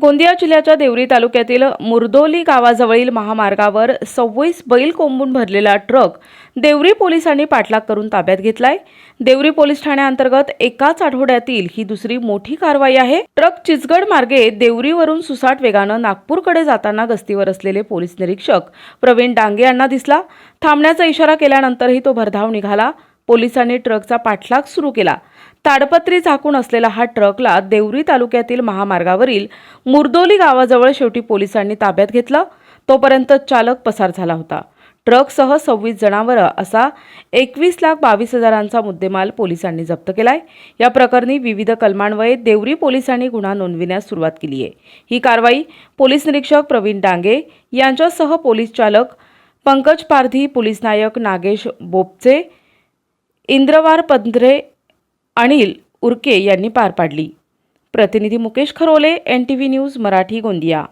गोंदिया जिल्ह्याच्या देवरी तालुक्यातील मुर्दोली गावाजवळील महामार्गावर सव्वीस बैल कोंबून भरलेला ट्रक देवरी पोलिसांनी पाठलाग करून ताब्यात घेतलाय. देवरी पोलीस ठाण्याअंतर्गत एकाच आठवड्यातील ही दुसरी मोठी कारवाई आहे. ट्रक चिचगड मार्गे देवरीवरून सुसाट वेगानं नागपूरकडे जाताना गस्तीवर असलेले पोलीस निरीक्षक प्रवीण डांगे यांना दिसला. थांबण्याचा इशारा केल्यानंतरही तो भरधाव निघाला. पोलिसांनी ट्रकचा पाठलाग सुरू केला. ताडपत्री झाकून असलेला हा ट्रकला देवरी तालुक्यातील महामार्गावरील मुर्दोली गावाजवळ शेवटी पोलिसांनी ताब्यात घेतलं. तोपर्यंत चालक पसार झाला होता. ट्रकसह सव्वीस जणांवर असा एकवीस लाख बावीस हजारांचा मुद्देमाल पोलिसांनी जप्त केलाय. या प्रकरणी विविध कलमान्वये देवरी पोलिसांनी गुन्हा नोंदविण्यास सुरुवात केली आहे ही कारवाई पोलीस निरीक्षक प्रवीण डांगे यांच्यासह पोलीस चालक पंकज पारधी पोलीस नायक नागेश बोपचे इंद्रवार पंधरे अनिल उर्के यांनी पार पाडली. प्रतिनिधी Mukesh Kharole N T V news Marathi Gondia.